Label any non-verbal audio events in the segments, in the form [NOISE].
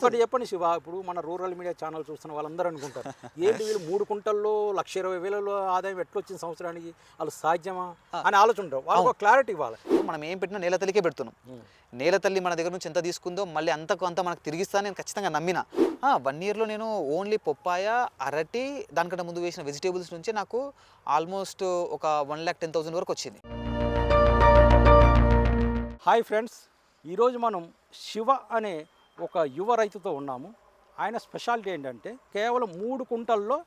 ఒకటి చెప్పండి శివ. ఇప్పుడు మన రూరల్ మీడియా ఛానల్ చూస్తున్న వాళ్ళందరూ అనుకుంటారు. [LAUGHS] ఏంటి వీళ్ళు మూడు కుంటల్లో లక్ష ఇరవై వేలలో ఆదాయం ఎట్లా వచ్చింది సంవత్సరానికి? వాళ్ళు సాధ్యమా? అని ఆలోచన ఉంటారు వాళ్ళకి క్లారిటీ ఇవ్వాలి. మనం ఏం పెట్టినా నేల తల్లికే పెడుతున్నాం. నేల తల్లి మన దగ్గర నుంచి ఎంత తీసుకుందో మళ్ళీ అంతకు అంత మనకు తిరిగిస్తా నేను ఖచ్చితంగా నమ్మిన. వన్ ఇయర్లో నేను ఓన్లీ పొప్పాయ అరటి దానికంటే ముందు వేసిన వెజిటేబుల్స్ నుంచి నాకు ఆల్మోస్ట్ ఒక వన్ ల్యాక్ టెన్ థౌసండ్ వరకు వచ్చింది. హాయ్ ఫ్రెండ్స్ ఈరోజు మనం శివ అనే ఒక యువ రైతుతో ఉన్నాము. ఆయన స్పెషాలిటీ ఏంటంటే కేవలం మూడు కుంటల్లో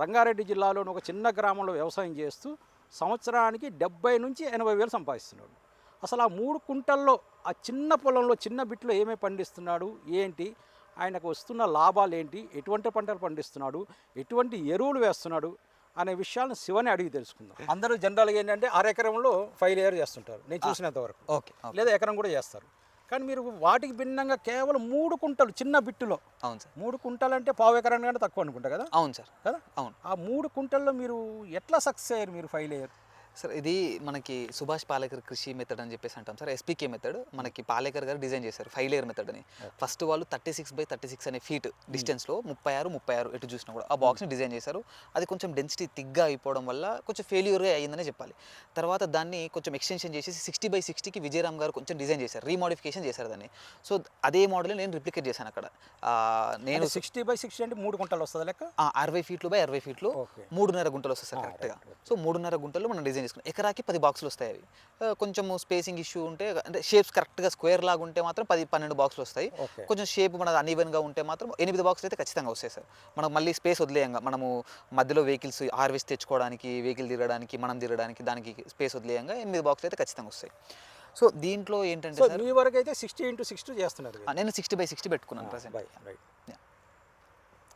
రంగారెడ్డి జిల్లాలోని ఒక చిన్న గ్రామంలో వ్యవసాయం చేస్తూ సంవత్సరానికి డెబ్బై నుంచి ఎనభై వేలు సంపాదిస్తున్నాడు. అసలు ఆ మూడు కుంటల్లో ఆ చిన్న పొలంలో చిన్న బిట్లో ఏమేమి పండిస్తున్నాడు? ఏంటి? ఆయనకు వస్తున్న లాభాలు ఏంటి? ఎటువంటి పంటలు పండిస్తున్నాడు? ఎటువంటి ఎరువులు వేస్తున్నాడు? అనే విషయాలను శివని అడిగి తెలుసుకుందాం. అందరూ జనరల్గా ఏంటంటే అరెకరంలో ఫైవ్ లేయర్ చేస్తుంటారు. నేను చూసినంత వరకు. ఓకే. లేదా ఎకరం కూడా చేస్తారు. కానీ మీరు వాటికి భిన్నంగా కేవలం మూడు కుంటలు చిన్న బిట్టులో. అవును సార్. మూడు కుంటలు అంటే పావు ఎకరం కంటే తక్కువ అనుకుంటా కదా? అవును సార్. కదా? అవును. ఆ మూడు కుంటల్లో మీరు ఎట్లా సక్సెస్ అయ్యారు మీరు ఫైవ్ లేయర్ సార్ ఇది మనకి సుభాష్ పాలేకర్ కృషి మెథడ్ అని చెప్పేసి అంటాం సార్. ఎస్పీకే మెథడ్ మనకి పాలేకర్ గారు డిజైన్ చేశారు ఫైవ్ లేయర్ మెథడ్ అని ఫస్ట్ వాళ్ళు thirty six by thirty six అనే ఫీట్ డిస్టెన్స్లో ముప్పై ఆరు ముప్పై ఆరు ఎటు చూసినా కూడా ఆ బాక్స్ని డిజైన్ చేశారు. అది కొంచెం డెన్సిటీ థిక్గా అయిపోవడం వల్ల కొంచెం ఫెయిల్యూర్గా అయ్యిందనే చెప్పాలి. తర్వాత దాన్ని కొంచెం ఎక్స్టెన్షన్ చేసేసి సిక్స్టీ బై సిక్స్టీకి విజయరామ్ గారు కొంచెం డిజైన్ చేశారు రీమోడిఫికేషన్ చేశారు దాన్ని. సో అదే మోడల్ నేను రిప్లికేట్ చేశాను అక్కడ. నేను సిక్స్టీ బై సిక్స్టీ అంటే మూడు కుంటలు వస్తుంది లెక్క? ఆ, అరవై ఫీట్లు బై అరవై ఫీట్లు మూడున్నర గుంటలు వస్తాయి సార్ కరెక్ట్గా right, సో మూడున్నర గుంటలు మనం డిజైన్ చేసుకున్నాం ఎకరాకి పది బాక్సులు వస్తాయి అవి. కొంచెం స్పేసింగ్ ఇష్యూ ఉంటే అంటే షేప్స్ కరెక్ట్గా స్క్వేర్ లాగా ఉంటే మాత్రం పది పన్నెండు బాక్సులు వస్తాయి. కొంచెం షేప్ మనది అన్ఈవెన్గా ఉంటే మాత్రం ఎనిమిది బాక్సులు అయితే ఖచ్చితంగా వస్తాయి సార్. మనకు మళ్ళీ స్పేస్ వదిలేయంగా. మనము మధ్యలో వెహికల్స్ హార్వెస్ట్ తెచ్చుకోవడానికి వెహికల్ తిరగడానికి మనం తిరగడానికి దానికి స్పేస్ వదిలేయంగా ఎనిమిది బాక్సులు అయితే ఖచ్చితంగా వస్తాయి. సో దీంట్లో ఏంటంటే సో సార్ మీ వరకు అయితే సిక్స్టీ ఇంటూ సిక్స్టీ చేస్తున్నారు నేను సిక్స్టీ బై సిక్స్టీ పెట్టుకున్నాను రైట్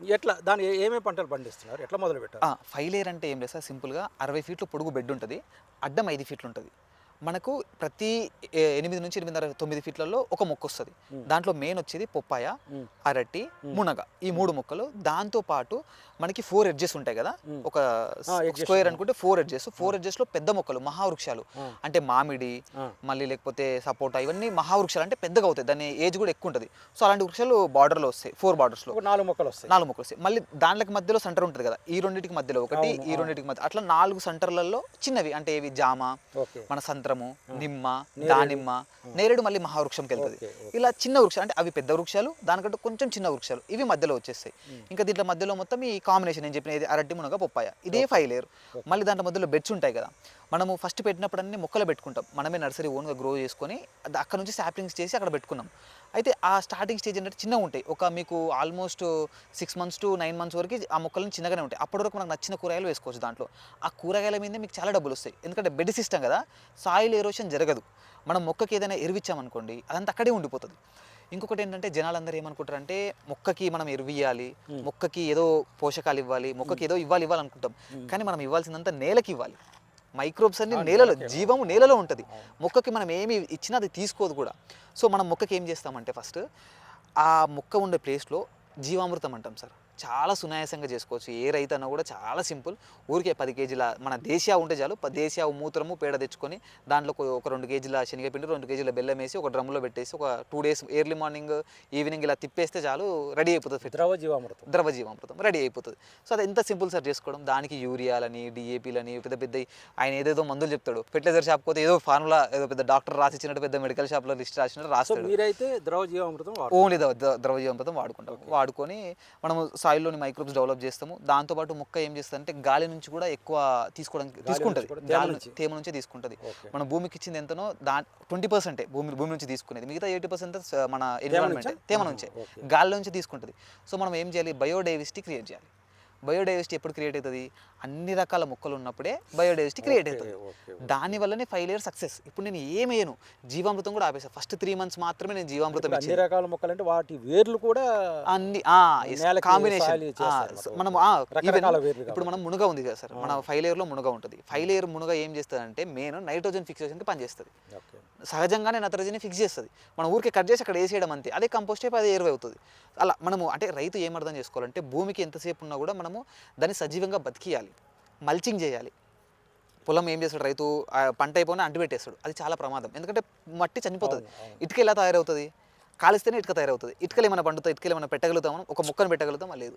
ఎట్లా దాని ఏమేమి పంటలు పండిస్తున్నారు? ఎట్లా మొదలు పెట్టారు ఫైవ్ అంటే ఏం లేదు సార్ సింపుల్గా అరవై ఫీట్లు పొడుగు బెడ్ ఉంటుంది అడ్డం ఐదు ఫీట్లు ఉంటుంది మనకు ప్రతి ఎనిమిది నుంచి ఎనిమిదిన్నర తొమ్మిది ఫీట్లలో ఒక మొక్క వస్తుంది. దాంట్లో మెయిన్ వచ్చేది పొప్పాయ. అరటి మునగ ఈ మూడు మొక్కలు. దాంతో పాటు మనకి ఫోర్ ఎడ్జెస్ ఉంటాయి కదా? ఒక స్క్వేర్ అనుకుంటే ఫోర్ ఎడ్జెస్ ఫోర్ ఎడ్జెస్లో పెద్ద మొక్కలు మహావృక్షాలు. అంటే మామిడి. మళ్ళీ లేకపోతే సపోటా ఇవన్నీ మహావృక్షాలు అంటే పెద్దగా అవుతాయి. దాని ఏజ్ కూడా ఎక్కువ ఉంటుంది. సో అలాంటి వృక్షాలు బార్డర్లో వస్తాయి. ఫోర్ బార్డర్స్లో ఒక నాలుగు మొక్కలు వస్తాయి. నాలుగు మొక్కలు వస్తాయి. మళ్ళీ దాంట్లోకి మధ్యలో సెంటర్ ఉంటుంది కదా? ఈ రెండింటికి మధ్యలో ఒకటి ఈ రెండింటికి మధ్య అట్లా నాలుగు సెంటర్లలో చిన్నవి. అంటే ఇవి జామ మన సంత్రము నిమ్మ దానిమ్మ నేరేడు మళ్ళీ మహావృక్షంకి వెళ్తుంది. ఇలా చిన్న వృక్షాలు అంటే అవి పెద్ద వృక్షాలు దానికంటే కొంచెం చిన్న వృక్షాలు ఇవి మధ్యలో వచ్చేస్తాయి. ఇంకా దీంట్లో మధ్యలో మొత్తం ఈ కాంబినేషన్ నేను చెప్పిన ఇది అరటి మునగ పొప్పాయ ఇదే ఫైవ్ లేయర్ మళ్ళీ దాంట్లో మధ్యలో బెడ్స్ ఉంటాయి కదా. మనము ఫస్ట్ పెట్టినప్పుడు అన్ని మొక్కలు పెట్టుకుంటాం. మనమే నర్సరీ ఓన్గా గ్రో చేసుకొని అక్కడ నుంచి సాప్లింగ్స్ చేసి అక్కడ పెట్టుకున్నాం. అయితే ఆ స్టార్టింగ్ స్టేజ్ ఏంటంటే చిన్నగా ఉంటాయి. ఒక మీకు almost six months to nine months వరకు ఆ మొక్కలను చిన్నగానే ఉంటాయి. అప్పటి వరకు మనకు నచ్చిన కూరగాయలు వేసుకోవచ్చు దాంట్లో. ఆ కూరగాయల మీద మీకు చాలా డబ్బులు వస్తాయి. ఎందుకంటే బెడ్ సిస్టమ్ కదా సాయిల్ ఎరోషన్ జరగదు. మనం మొక్కకి ఏదైనా ఎరువిచ్చామనుకోండి అదంతా అక్కడే ఉండిపోతుంది. ఇంకొకటి ఏంటంటే జనాలందరూ ఏమనుకుంటారంటే మొక్కకి మనం ఎరువియాలి మొక్కకి ఏదో పోషకాలు ఇవ్వాలి మొక్కకి ఏదో ఇవ్వాలి ఇవ్వాలి అనుకుంటాం కానీ మనం ఇవ్వాల్సిందంతా నేలకి ఇవ్వాలి. మైక్రోబ్స్ అన్ని నేలలో జీవము నేలలో ఉంటుంది. మొక్కకి మనం ఏమి ఇచ్చినా అది తీసుకోదు కూడా. సో మనం మొక్కకి ఏం చేస్తామంటే ఫస్ట్ ఆ మొక్క ఉండే ప్లేస్లో జీవామృతం అంటాం సార్. చాలా సునాయాసంగా చేసుకోవచ్చు. ఏ రైతు అన్నా కూడా చాలా సింపుల్. ఊరికే పది కేజీల మన దేశీయ ఉంటే చాలు. దేశీయ మూత్రము పేడ తెచ్చుకొని దాంట్లో ఒక- రెండు కేజీల శనగపిండి రెండు కేజీల బెల్లం వేసి ఒక డ్రమ్లో పెట్టేసి ఒక two days early morning evening ఇలా తిప్పేస్తే చాలు రెడీ అయిపోతుంది ద్రవ జీవామృతం. ద్రవ జీవామృతం. రెడీ అయిపోతుంది. సో అది ఎంత సింపుల్ సార్ చేసుకోవడం? దానికి యూరియాలని డిఏపీలని పెద్ద పెద్ద ఆయన ఏదేదో మందులు చెప్తాడు. ఫెర్టిలైజర్ షాప్ పోతే ఏదో ఫార్ములా ఏదో పెద్ద డాక్టర్ రాసిచ్చినట్టు పెద్ద మెడికల్ షాప్లో లిస్ట్ రాసినట్టు రాస్తాడు. మీరైతే ద్రవ జీవామృతం ఓన్లీ ద్రవ జీవామృతం వాడుకుంటాం. వాడుకొని మనము సాయిల్లోని మైక్రోబ్స్ డెవలప్ చేస్తాము దాంతోపాటు మొక్క ఏం చేస్తుందంటే గాలి నుంచి కూడా ఎక్కువ తీసుకోవడానికి తీసుకుంటుంది గాలి నుంచి. తేమ నుంచే తీసుకుంటుంది. మన భూమికి ఇచ్చింది ఎంతనో దా ట్వంటీ పర్సెంటే భూమి భూమి నుంచి తీసుకునేది మిగతా ఎయిటీ పర్సెంట్ మన ఎన్విరాన్మెంట్? తేమ నుంచే. గాలి నుంచి తీసుకుంటుంది సో మనం ఏం చేయాలి బయోడైవర్సిటీ క్రియేట్ చేయాలి బయోడైవర్సిటీ ఎప్పుడు క్రియేట్ అవుతుంది? అన్ని రకాల మొక్కలు ఉన్నప్పుడే బయోడైవర్సిటీ క్రియేట్ అవుతుంది. ఓకే దాని వల్లనే ఫైవ్ ఇయర్ సక్సెస్. ఇప్పుడు నేను ఏమయ్యాను జీవామృతం కూడా ఆపేసాను ఫస్ట్ త్రీ మంత్స్ మాత్రమే నేను జీవామృతం అన్ని రకాల మొక్కలు అంటే వాటి వేర్లు కూడా అన్ని కాంబినేషన్. మనం ఇప్పుడు మనం మునుగ ఉంది కదా సార్. మన ఫైవ్ లేయర్లో మునుగ ఉంటుంది. ఫైవ్ లేయర్ మునుగ ఏం చేస్తుంది అంటే మెయిన్ నైట్రోజన్ ఫిక్సేషన్కి పనిచేస్తుంది. సహజంగానే నత్రజని ఫిక్స్ చేస్తుంది. మనం ఊరికే కట్ చేసి అక్కడ వేసేయడం అంతే. అదే కంపోస్ట్ అయిపోయి అదే ఎరువు అవుతుంది. అలా మనము అంటే రైతు ఏం అర్థం చేసుకోవాలంటే భూమికి ఎంతసేపు ఉన్నా కూడా మనము దాన్ని సజీవంగా బతికియాలి. మల్చింగ్ చేయాలి. పొలం ఏం చేస్తాడు రైతు పంట అయిపోయినా అంటు పెట్టేస్తాడు అది చాలా ప్రమాదం. ఎందుకంటే మట్టి చనిపోతుంది. ఇటుక ఎలా తయారవుతుంది? కాలిస్తేనే ఇటుక తయారవుతుంది. ఇటుకలు ఏమైనా పండుతాయి ఇటుకలు ఏమైనా పెట్టగలుగుతాం ఒక మొక్కను పెట్టగలుగుతాం లేదు.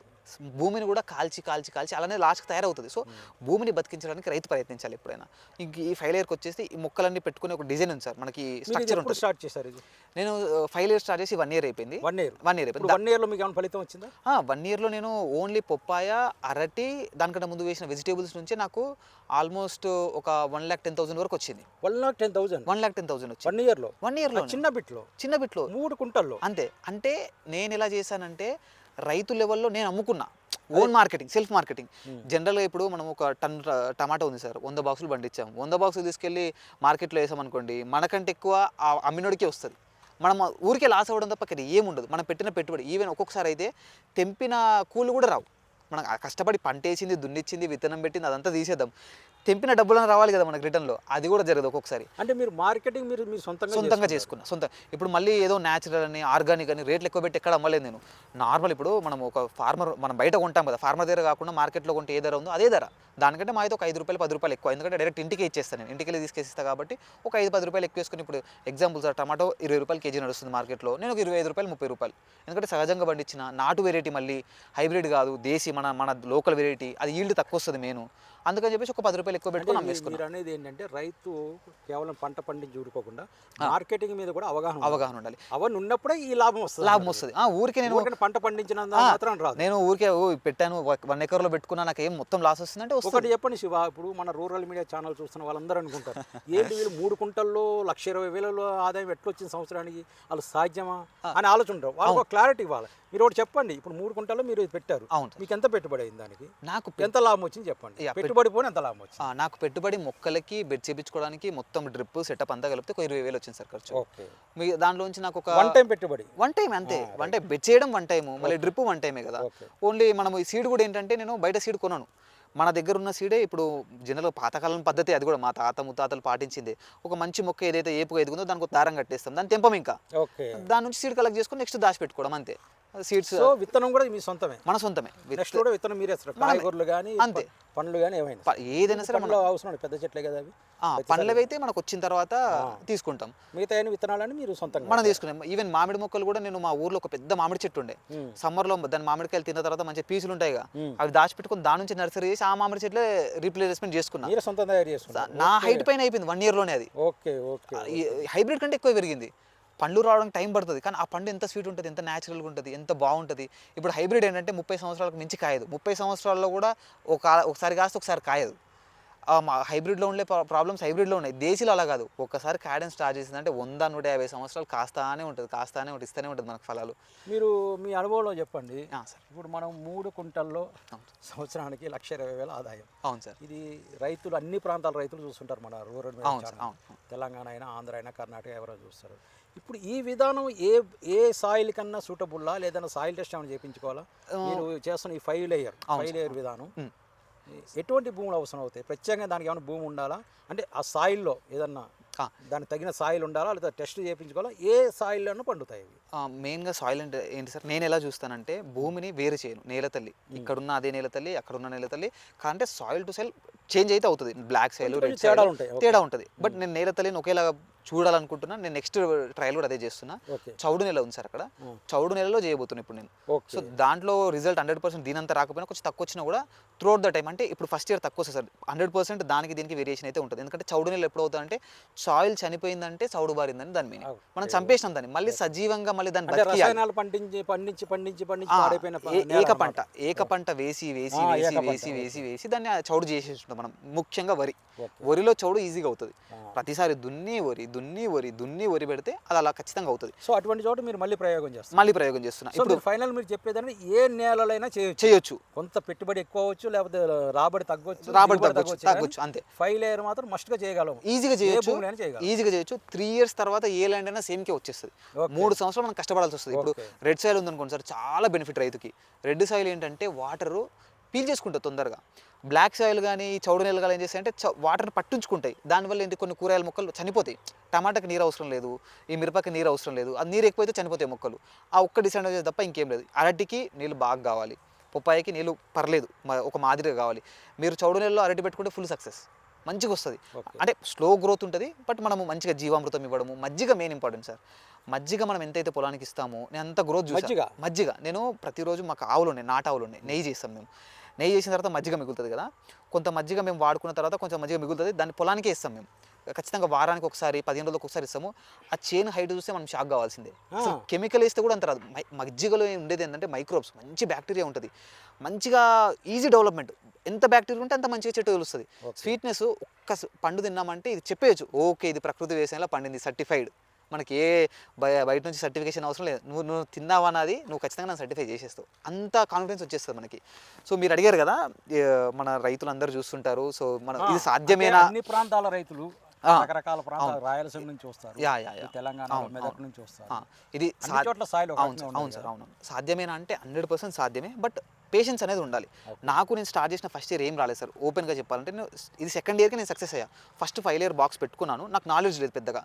భూమిని కూడా కాల్చి కాల్చి కాల్చి అలానే లాస్ట్కి తయారవుతుంది. సో భూమిని బతికించడానికి రైతు ప్రయత్నించాలి ఎప్పుడైనా. ఇంక ఈ ఫైవ్ లేయర్కి వచ్చేసి ఈ మొక్కలన్నీ పెట్టుకునే ఒక డిజైన్ ఉంది సార్. మనకి స్ట్రక్చర్ ఉంటుంది. స్టార్ట్ చేశారు ఇది? నేను ఫైవ్ ఇయర్స్ స్టార్ట్ చేసి వన్ ఇయర్ అయిపోయింది. One year. వన్ ఇయర్ అయిపోయింది. వన్ ఇయర్లో మీకు ఏమైనా ఫలితం వచ్చిందా? వన్ ఇయర్లో నేను ఓన్లీ పొప్పాయ అరటి దానికంటే ముందు వేసిన వెజిటేబుల్స్ నుంచి నాకు ఆల్మోస్ట్ ఒక వన్ ల్యాక్ టెన్ థౌసండ్ వరకు వచ్చింది. One lakh ten thousand? One lakh ten thousand వచ్చింది. వన్ ఇయర్లో? వన్ ఇయర్లో చిన్న బిట్లో? చిన్న బిట్లో. మూడు కుంటల్లో అంతే. అంటే నేను ఎలా చేశానంటే రైతు లెవెల్లో నేను అమ్ముకున్నా. ఓన్ మార్కెటింగ్ సెల్ఫ్ మార్కెటింగ్ జనరల్గా ఇప్పుడు మనం ఒక టన్ టమాటా ఉంది సార్. వంద బాక్సులు పండించాం. వంద బాక్సులు తీసుకెళ్ళి మార్కెట్లో వేసామనుకోండి మనకంటే ఎక్కువ ఆ అమ్మినోడికే వస్తుంది. మనం ఊరికే లాస్ అవ్వడం తప్ప ఇక్కడ ఏముండదు. మనం పెట్టిన పెట్టుబడి ఈవెన్ ఒక్కొక్కసారి అయితే తెంపిన కూలు కూడా రావు. మనం కష్టపడి పంట వేసింది దున్నిచ్చింది విత్తనం పెట్టింది అదంతా తీసేద్దాం. తెంపిన డబ్బులను రావాలి కదా మనకు రిటర్న్లో అది కూడా జరగదు ఒక్కొక్కసారి. అంటే మీరు మార్కెటింగ్ మీరు మీరు సొంతంగా సొంతంగా. చేసుకున్నా సొంత ఇప్పుడు మళ్ళీ ఏదో న్యాచురల్ అని ఆర్గానిక్ అని రేట్లు ఎక్కువ పెట్టి ఎక్కడ అమ్మలేదు నేను. నార్మల్ ఇప్పుడు మనం ఒక ఫార్మర్ మనం బయట కొంటాం కదా ఫార్మర్ దగ్గర కాకుండా మార్కెట్లో కొంటే ఏ ధర ఉందో అదే ధర. దానికంటే మా అయితే ఒక ఐదు రూపాయలు పది రూపాయలు ఎక్కువ. ఎందుకంటే డైరెక్ట్ ఇంటికి ఇచ్చేస్తాను నేను. ఇంటికి వెళ్ళి తీసుకేసిస్తా కాబట్టి ఒక ఐదు పది రూపాయలు ఎక్కువ వేసుకుని ఇప్పుడు ఎగ్జాంపుల్ సార్ టమాటో ఇరవై రూపాయలు కేజీ నడుస్తుంది మార్కెట్లో. నేను ఒక ఇరవై ఐదు రూపాయలు ముప్పై రూపాయలు. ఎందుకంటే సహజంగా పండించిన నాటు వెరైటీ మళ్ళీ హైబ్రిడ్ కాదు దేశీ మన మన లోకల్ వెరైటీ అది ఈల్డ్ తక్కువ వస్తుంది మెయిన్. అందుకని చెప్పేసి ఒక పది రూపాయలు ఎక్కువ పెట్టుకొని మీరు అనేది ఏంటంటే రైతు కేవలం పంట పండించి ఊరుకోకుండా మార్కెటింగ్ మీద కూడా అవగాహన. అవగాహన ఉండాలి. అవన్నీ ఉన్నప్పుడే ఈ లాభం వస్తుంది లాభం వస్తుంది. ఆ, ఊరికే నేను పంట పండించినంత ఆ, మాత్రం రాదు. నేను ఊరికే పెట్టాను వన్ ఎకర్లో పెట్టుకున్నా నాకు ఏం మొత్తం లాస్ వస్తుందంటే ఒకటి చెప్పండి శివ ఇప్పుడు మన రూరల్ మీడియా ఛానల్ చూస్తున్న వాళ్ళందరూ అనుకుంటారు. ఏంటి వీళ్ళు మూడు కుంటల్లో లక్ష ఇరవై వేలలో ఆదాయం ఎట్లా వచ్చింది సంవత్సరానికి? వాళ్ళు సాధ్యమా? అని ఆలోచన ఉంటారు వాళ్ళకి ఒక క్లారిటీ ఇవ్వాలి. మీరు ఒకటి చెప్పండి ఇప్పుడు మూడు కుంటల్లో మీరు పెట్టారు. అవును. మీకు ఎంత పెట్టుబడి అయింది దానికి? నాకు ఎంత లాభం వచ్చింది చెప్పండి. పెట్టుబడి పోనీ ఎంత లాభం వచ్చింది. నాకు పెట్టుబడి మొక్కలకి బెడ్ చేపించుకోవడానికి మొత్తం డ్రిప్ సెటప్ అంతా కలిపితే ఒక ఇరవై వేలు వచ్చింది సార్ ఖర్చు. మీ దాంట్లోంచి నాకు ఒక వన్ టైం పెట్టుబడి. వన్ టైం అంతే. వన్ టైం బెడ్ చేయడం వన్ టైము మళ్ళీ డ్రిప్ వన్ టైమే కదా. ఓన్లీ మనం ఈ సీడ్ కూడా ఏంటంటే నేను బయట సీడ్ కొనను. మన దగ్గర ఉన్న సీడే ఇప్పుడు జనరల్ పాతకాలం పద్ధతి అది కూడా మా తాత ముత్తాతలు పాటించింది. ఒక మంచి మొక్క ఏదైతే ఏపుగా ఎదుగుందో దానికి దారం కట్టేస్తాం. దాన్ని తెంపం ఇంకా. దాని నుంచి సీడ్ కలెక్ట్ చేసుకొని నెక్స్ట్ దాచి పెట్టుకోవడం అంతే. సీడ్స్ సో విత్తనం కూడా మీ సొంతమే. మన సొంతమే. నెక్స్ట్ కూడా విత్తనం మీరే కాయగూరలు కానీ అంతే. పండ్లు కానీ ఏమైనా ఏదైనా సరే పండ్లు అవసరం పెద్ద చెట్లే కదా అవి. పండ్లవి అయితే మనకు వచ్చిన తర్వాత తీసుకుంటాం. మిగతా విత్తనాలని మీరు సొంతంగా మనం తీసుకున్నాం. ఈవెన్ మామిడి మొక్కలు కూడా నేను మా ఊర్లో ఒక పెద్ద మామిడి చెట్టు ఉండే. మ్మ్. సమ్మర్లో దాని మామిడికాయలు తిన్న తర్వాత మంచి పీసులు ఉంటాయిగా మ్మ్. అవి దాచిపెట్టుకొని దాని నుంచి నర్సరీ చేసి ఆ మామిడి చెట్లే రీప్లేస్మెంట్ చేసుకున్నా. సొంతం తయారు చేసుకుంటారు నా హైట్ పైన అయిపోయింది వన్ ఇయర్లోనే అది. Okay okay. హైబ్రిడ్ కంటే ఎక్కువ పెరిగింది. పండ్లు రావడానికి టైం పడుతుంది. కానీ ఆ పండు ఎంత స్వీట్ ఉంటుంది ఎంత న్యాచురల్గా ఉంటుంది ఎంత బాగుంటుంది. ఇప్పుడు హైబ్రిడ్ ఏంటంటే ముప్పై సంవత్సరాలకు మించి కాయదు. ముప్పై సంవత్సరాల్లో కూడా ఒక ఒకసారి కాస్తే ఒకసారి కాయదు. హైబ్రిడ్లో ఉండే ప్రాబ్లమ్స్ హైబ్రిడ్లో ఉన్నాయి. దేశీలో అలా కాదు. ఒక్కసారి కాయడం స్టార్ట్ చేసిందంటే వంద నూట యాభై సంవత్సరాలు కాస్తానే ఉంటుంది కాస్తానే ఉంటుంది ఇస్తూనే ఉంటుంది మనకు ఫలాలు. మీరు మీ అనుభవంలో చెప్పండి. సార్. ఇప్పుడు మనం మూడు కుంటల్లో. సంవత్సరానికి లక్ష ఇరవై వేల ఆదాయం. అవును సార్. ఇది రైతులు అన్ని ప్రాంతాల రైతులు చూస్తుంటారు మన రూరల్ తెలంగాణ అయినా ఆంధ్ర అయినా కర్ణాటక ఎవరో చూస్తారు. ఇప్పుడు ఈ విధానం ఏ ఏ సాయిల్ కన్నా సూటబుల్లా లేదన్నా సాయిల్ టెస్ట్ ఏమైనా చేయించుకోవాలా? మీరు చేస్తున్న ఈ ఫైవ్ లేయర్ ఫైవ్ లేయర్ విధానం. ఎటువంటి భూములు అవసరం అవుతాయి? ప్రత్యేకంగా దానికి ఏమైనా భూమి ఉండాలా? అంటే ఆ సాయిల్లో ఏదన్నా. దానికి తగిన సాయిల్ ఉండాలా? లేదా టెస్ట్ చేయించుకోవాలా? ఏ సాయిల్లోనూ పండుతాయి మెయిన్గా సాయిల్ అంటే ఏంటి సార్? నేను ఎలా చూస్తానంటే భూమిని వేరు చేయను నేల తల్లి. ఇక్కడున్న అదే నేల తల్లి అక్కడున్న నేల తల్లి. అంటే సాయిల్ టు సాయిల్ చేంజ్ అయితే అవుతుంది. బ్లాక్ కొంచెం రెడ్ ఓకే. తేడా ఉంటుంది. బట్ నేను నేల తల్లిని ఒకేలాగా చూడాలనుకుంటున్నా. నేను నెక్స్ట్ ట్రయల్ కూడా అదే చేస్తున్నా. చౌడు నెల ఉంది సార్ అక్కడ. చౌడు నెలలో చేయబోతున్నా ఇప్పుడు నేను. సో దాంట్లో రిజల్ట్ హండ్రెడ్ పర్సెంట్ దీనంతా రాకపోయినా కొంచెం తక్కువ వచ్చినా కూడా త్రూఅవుట్ ద టైం అంటే ఇప్పుడు ఫస్ట్ ఇయర్ తక్కువ వస్తుంది సార్. హండ్రెడ్ పర్సెంట్ దానికి దీనికి వేరియేషన్ అయితే ఉంటుంది. ఎందుకంటే చౌడు నెల ఎప్పుడు అవుతుందంటే సాయిల్ చనిపోయిందంటే చౌడు బారిందని దాని Okay. మనం చంపేసినాం దాన్ని. మళ్ళీ సజీవంగా మళ్ళీ దాన్ని పండించి పండించి పండించి పండించి ఏక. పంట. ఏక పంట వేసి వేసి వేసి వేసి వేసి వేసి దాన్ని చౌడు మనం. ముఖ్యంగా వరి. వరిలో చౌడు ఈజీగా అవుతుంది. ప్రతిసారి దున్ని వరి దున్ని వరి దున్ని వరి పెడితే అది అలా ఖచ్చితంగా అవుతుంది. సో అటువంటి చోట మీరు మళ్ళీ ప్రయోగం చేస్తారు మళ్ళీ ప్రయోగం చేస్తున్నా. సో ఇప్పుడు ఫైనల్ మీరు చెప్పేదంటే ఏ నేలలైనా చేయొచ్చు. కొంత పెట్టుబడి ఎక్కువ అవ్వచ్చు లేకపోతే రాబడి తగ్గొచ్చు రాబడి తగ్గొచ్చు తగ్గొచ్చు అంతే. ఫైవ్ లేయర్ మాత్రం మస్ట్గా చేయగలం. ఈజీగా చేయొచ్చు. ఈజీగా చేయొచ్చు. త్రీ ఇయర్స్ తర్వాత ఏ ల్యాండ్ అయినా సేమ్కే వచ్చేస్తుంది. Okay. మూడు సంవత్సరాలు మనం కష్టపడాల్సి వస్తుంది. ఇప్పుడు. రెడ్ సాయిల్ ఉందనుకోండి సార్ చాలా బెనిఫిట్ రైతుకి. రెడ్ సాయిల్ ఏంటంటే వాటర్ పీల్ చేసుకుంటుంది తొందరగా. బ్లాక్ సాయిల్ కానీ ఈ చౌడు నెలలు కానీ ఏం చేస్తాయంటే వాటర్ పట్టించుకుంటాయి. దానివల్ల ఏంటి కొన్ని కూరగాయల మొక్కలు చనిపోతాయి. టమాటాకి నీరు అవసరం లేదు. ఈ మిరపకి నీరు అవసరం లేదు. అది నీరు ఎక్కువైతే చనిపోతాయి మొక్కలు. ఆ ఒక్క డిసడ్వాంటేజ్ తప్ప ఇంకేం లేదు. అరటికి నీళ్ళు బాగా కావాలి. పొప్పాయికి నీళ్ళు పర్లేదు. ఒక మాదిరిగా కావాలి. మీరు చౌడు నెలలో అరటి పెట్టుకుంటే ఫుల్ సక్సెస్. మంచిగా వస్తుంది. అంటే స్లో గ్రోత్ ఉంటుంది బట్ మనము మంచిగా జీవామృతం ఇవ్వడము మజ్జిగ మెయిన్ ఇంపార్టెంట్ సార్. మజ్జిగ మనం ఎంతైతే పొలానికి ఇస్తామో నేను అంత గ్రోత్ చూసాను మజ్జిగ? మజ్జిగ. నేను ప్రతిరోజు మాకు ఆవులు ఉన్నాయి నాటు ఆవులు ఉన్నాయి నెయ్యి చేస్తాం మేము. నెయ్యి చేసిన తర్వాత మజ్జిగ మిగులుతుంది కదా. కొంత మజ్జిగ మేము వాడుకున్న తర్వాత కొంచెం మజ్జిగ మిగులుతుంది. దాన్ని పొలానికే ఇస్తాం మేము. ఖచ్చితంగా వారానికి ఒకసారి పదిహేను రోజులకు ఒకసారి ఇస్తాము. ఆ చేను హైట్ చూస్తే మనం షాక్ కావాల్సిందే. అసలు. కెమికల్ వేస్తే కూడా అంత రాదు. మజ్జిగలో ఉండేది ఏంటంటే మైక్రోబ్స్ మంచి బ్యాక్టీరియా ఉంటుంది. మంచిగా ఈజీ డెవలప్మెంట్ ఎంత బ్యాక్టీరియా ఉంటే అంత మంచిగా చెట్టు తెలుస్తుంది. స్వీట్నెస్ ఒక్క పండు తిన్నామంటే ఇది చెప్పేయచ్చు. ఓకే ఇది ప్రకృతి వ్యవసాయంలో పండింది సర్టిఫైడ్ మనకి ఏ బయ- బయట నుంచి సర్టిఫికేషన్ అవసరం లేదు. నువ్వు నువ్వు తిన్నావా అన్నది నువ్వు ఖచ్చితంగా నన్ను సర్టిఫై చేసేస్తావు. అంత కాన్ఫిడెన్స్ వచ్చేస్తుంది మనకి. సో మీరు అడిగారు కదా మన రైతులు అందరూ చూస్తుంటారు. సో మన ఇది సాధ్యమేనా? అన్ని ప్రాంతాల రైతులు. రకరకాల ప్రాంతాలు రాయలసీమ నుంచి వస్తారు. Yeah, yeah, Telangana Medak. నుంచి వస్తారు. ఇది చోట్ల స్థాయిలో అవును సార్. అవును. సాధ్యమేనా అంటే హండ్రెడ్ పర్సెంట్ సాధ్యమే. బట్ పేషెన్స్ అనేది ఉండాలి. నాకు నేను స్టార్ట్ చేసిన ఫస్ట్ ఇయర్ ఏం రాలేదు సార్. ఓపెన్గా చెప్పాలంటే నేను ఇది సెకండ్ ఇయర్కి నేను సక్సెస్ అయ్యా. ఫస్ట్ ఫైవ్ ఇయర్ బాక్స్ పెట్టుకున్నాను. నాకు నాలెడ్జ్ లేదు పెద్దగా.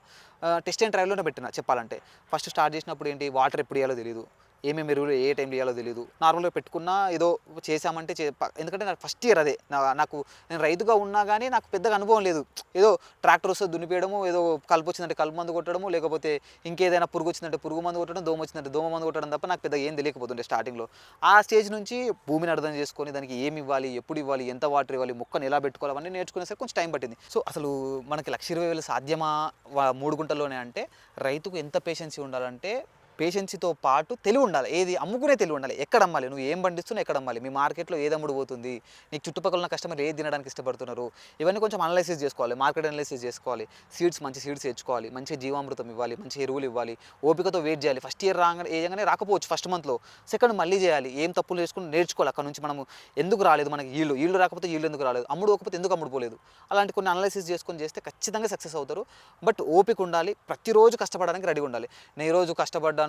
టెస్ట్ అండ్ ట్రయల్లోనే పెట్టిన చెప్పాలంటే. ఫస్ట్ స్టార్ట్ చేసినప్పుడు ఏంటి? వాటర్ ఎప్పుడు ఇవ్వాలో తెలియదు ఏమేమి ఎరువులు ఏ టైంలో చేయాలో తెలియదు నార్మల్గా పెట్టుకున్నా ఏదో చేసామంటే చే ఎందుకంటే నాకు ఫస్ట్ ఇయర్ అదే. నా- నాకు నేను రైతుగా ఉన్నా కానీ నాకు పెద్దగా అనుభవం లేదు. ఏదో ట్రాక్టర్ వస్తే దున్నిపేయడము ఏదో కలుపు వచ్చిందంటే కలుపు మందు కొట్టడము లేకపోతే ఇంకేదైనా పురుగు వచ్చిందంటే పురుగు మందు కొట్టడం దోమ వచ్చిందంటే దోమ మందు కొట్టడం తప్ప నాకు పెద్దగా ఏం తెలియకపోతుండే స్టార్టింగ్లో ఆ స్టేజ్ నుంచి భూమిని అర్థం చేసుకొని దానికి ఏమి ఇవ్వాలి ఎప్పుడు ఇవ్వాలి ఎంత వాటర్ ఇవ్వాలి మొక్కను ఎలా పెట్టుకోవాలి అవన్నీ నేర్చుకునేసరికి కొంచెం టైం పట్టింది. సో అసలు మనకి లక్ష ఇరవై వేలు సాధ్యమా? మూడు గుంటల్లోనే అంటే రైతుకు ఎంత పేషెన్సీ ఉండాలంటే పేషెన్సీతో పాటు తెలివి ఉండాలి. ఏది అమ్ముకునే తెలివి ఉండాలి. ఎక్కడ అమ్మాలి? నువ్వు ఏం పండిస్తున్నావు? ఎక్కడ అమ్మాలి? మీ మార్కెట్లో ఏది అమ్ముడు పోతుంది? నీకు చుట్టుపక్కల ఉన్న కస్టమర్ ఏది తినడానికి ఇష్టపడుతున్నారు? ఇవన్నీ కొంచెం అనలైసిస్ చేసుకోవాలి. మార్కెట్ అనలైసిస్ చేసుకోవాలి. సీడ్స్ మంచి సీడ్స్ తెచ్చుకోవాలి. మంచి జీవామృతం ఇవ్వాలి. మంచి ఎరువులు ఇవ్వాలి. ఓపికతో వెయిట్ చేయాలి. ఫస్ట్ ఇయర్ రాగానే ఏయంగానే రాకపోవచ్చు ఫస్ట్ మంత్లో సెకండ్ మళ్ళీ చేయాలి. ఏం తప్పులు చేసుకుని నేర్చుకోవాలి. అక్కడ నుంచి మనము ఎందుకు రాలేదు? మనకి ఈళ్ళు ఈళ్ళు రాకపోతే ఈళ్ళు ఎందుకు రాలేదు? అమ్ముడు ఒకకపోతే ఎందుకు అమ్ముడు పోలేదు? అలాంటి కొన్ని అనలైసిస్ చేసుకొని చేస్తే ఖచ్చితంగా సక్సెస్ అవుతారు. బట్ ఓపిక ఉండాలి. ప్రతిరోజు కష్టపడడానికి రెడీ ఉండాలి. నేను ఈ రోజు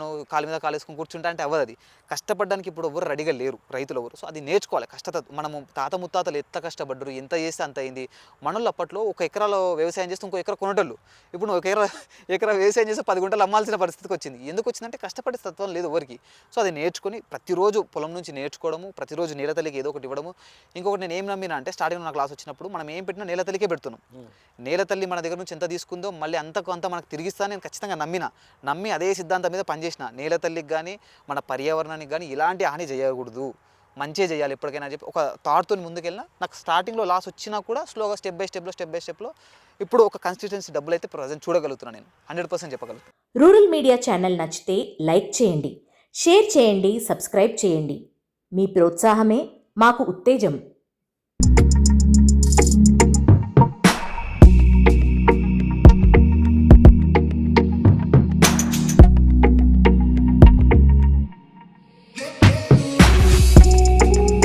కష్టపడ్డాను కాలు మీద కాలు వేసుకొని కూర్చుంటా అంటే అవ్వదు అది కష్టపడడానికి ఇప్పుడు ఎవరు రెడీగా లేరు రైతులు ఎవరు సో అది నేర్చుకోవాలి కష్టత. మనము తాత ముత్తాతలు ఎంత కష్టపడ్డరు ఎంత చేస్తే అంత అయింది. మనోళ్ళు అప్పట్లో ఒక ఎకరాలో వ్యవసాయం చేస్తే ఇంకో ఎకరా కొనటోళ్ళు. ఇప్పుడు ఒక ఎకరా ఎకరా వ్యవసాయం చేస్తే పది గుంటలు అమ్మాల్సిన పరిస్థితికి వచ్చింది. ఎందుకు వచ్చిందంటే కష్టపడే తత్వం లేదు ఎవరికి. సో అది నేర్చుకొని ప్రతిరోజు పొలం నుంచి నేర్చుకోవడము ప్రతిరోజు నీళ్ళ తల్లికి ఏదో ఒకటి ఇవ్వడము. ఇంకొకటి నేను ఏం నమ్మినా అంటే స్టార్టింగ్ నా క్లాస్ వచ్చినప్పుడు మనం ఏం పెట్టినా నేల తల్లికే పెడుతున్నాం. ఉమ్. నేల తల్లి మన దగ్గర నుంచి ఎంత తీసుకుందో మళ్ళీ అంతకు అంత మనకు తిరిగిస్తా నేను ఖచ్చితంగా నమ్మిన. నమ్మి అదే సిద్ధాంతం మీద పనిచేసిన నేల తల్లికి కానీ మన పర్యావరణానికి కానీ ఇలాంటి హాని చేయకూడదు మంచిగా చేయాలి ఎప్పటికైనా చెప్పి ఒక థాట్తో ముందుకెళ్ళినా నాకు స్టార్టింగ్లో లాస్ వచ్చినా కూడా స్లోగా స్టెప్ బై స్టెప్లో స్టెప్ బై స్టెప్లో ఇప్పుడు ఒక కన్స్టిట్యున్సీ డబ్బులు అయితే ప్రజెంట్ చూడగలుగుతున్నాను నేను. హండ్రెడ్ పర్సెంట్ చెప్పగలుగుతాను రూరల్ మీడియా ఛానల్ నచ్చితే లైక్ చేయండి షేర్ చేయండి సబ్స్క్రైబ్ చేయండి. మీ ప్రోత్సాహమే మాకు ఉత్తేజం.